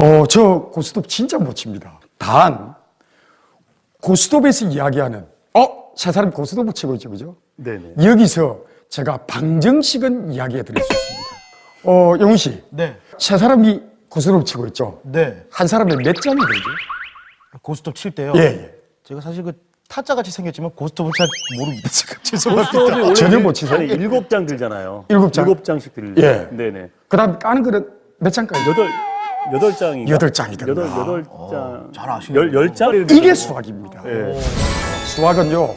어, 저 고스톱 진짜 못 칩니다. 단, 고스톱에서 이야기하는, 어? 세 사람이 고스톱을 치고 있죠, 그죠? 네네. 여기서 제가 방정식은 이야기해 드릴 수 있습니다. 어, 영훈 씨. 네. 세 사람이 고스톱을 치고 있죠? 네. 한 사람에 몇 장이 되죠? 고스톱 칠 때요. 예, 예. 제가 사실 그 타짜 같이 생겼지만 고스톱은 잘 모릅니다. 제가 죄송합니다. 원래 전혀 일- 못 치세요? 아니, 일곱 장 들잖아요. 일곱 장? 일곱 장씩 들죠. 예. 네네. 그 다음 까는 거는 몇 장까지? 여덟 여덟 장이 여덟 장이 됩니다. 여덟 여덟 장. 잘 아시네요. 열, 열 장. 이게 수학입니다. 예. 수학은요,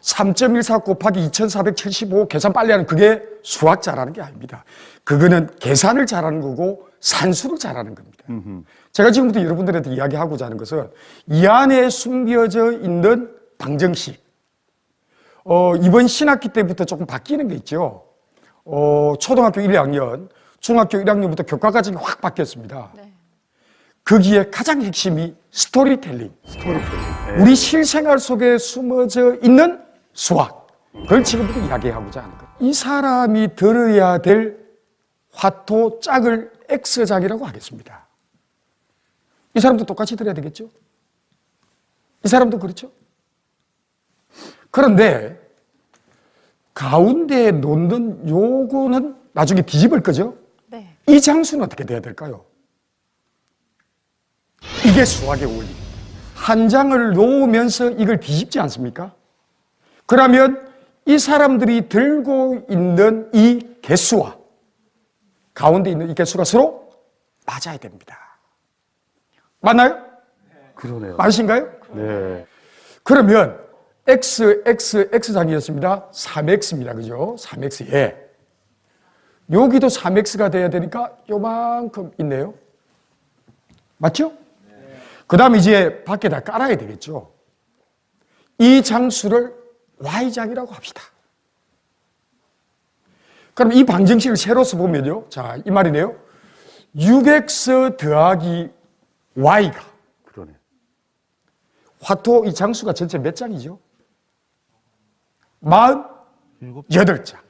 3.14 곱하기 2475 계산 빨리 하는 그게 수학 잘하는 게 아닙니다. 그거는 계산을 잘하는 거고 산수를 잘하는 겁니다. 제가 지금부터 여러분들한테 이야기하고자 하는 것은 이 안에 숨겨져 있는 방정식. 어, 이번 신학기 때부터 조금 바뀌는 게 있죠. 어, 초등학교 1학년, 중학교 1학년부터 교과 과정이 확 바뀌었습니다. 거기에 가장 핵심이 스토리텔링. 우리 실생활 속에 숨어져 있는 수학. 그걸 지금부터 이야기하고자 하는 거예요. 이 사람이 들어야 될 화토 짝을 X작이라고 하겠습니다. 이 사람도 똑같이 들어야 되겠죠? 이 사람도 그렇죠? 그런데 가운데에 놓는 요거는 나중에 뒤집을 거죠? 네. 이 장수는 어떻게 돼야 될까요? 이게 수학의 원리입니다. 한 장을 놓으면서 이걸 뒤집지 않습니까? 그러면 이 사람들이 들고 있는 이 개수와 가운데 있는 이 개수가 서로 맞아야 됩니다. 맞나요? 그러네요. 맞으신가요? 네. 그러면 x, x, x장이었습니다. 3x입니다. 그죠? 3x에. 여기도 3x가 돼야 되니까 요만큼 있네요. 맞죠? 그 다음 이제 밖에다 깔아야 되겠죠. 이 장수를 y장이라고 합시다. 그럼 이 방정식을 세로서 보면요. 자, 이 말이네요. 6x 더하기 y가 그러네. 화토 이 장수가 전체 몇 장이죠? 48장. 마흔 여덟 장.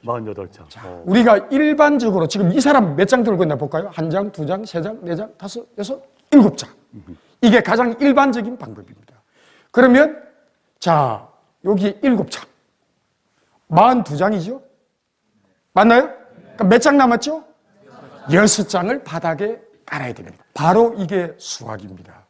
어. 우리가 일반적으로 지금 이 사람 몇 장 들고 있나 볼까요? 한 장, 두 장, 세 장, 네 장, 다섯, 여섯, 일곱 장. 이게 가장 일반적인 방법입니다. 그러면 자, 여기 일곱 장. 42장이죠? 맞나요? 그러니까 몇 장 남았죠? 여섯 장을 바닥에 깔아야 됩니다. 바로 이게 수학입니다.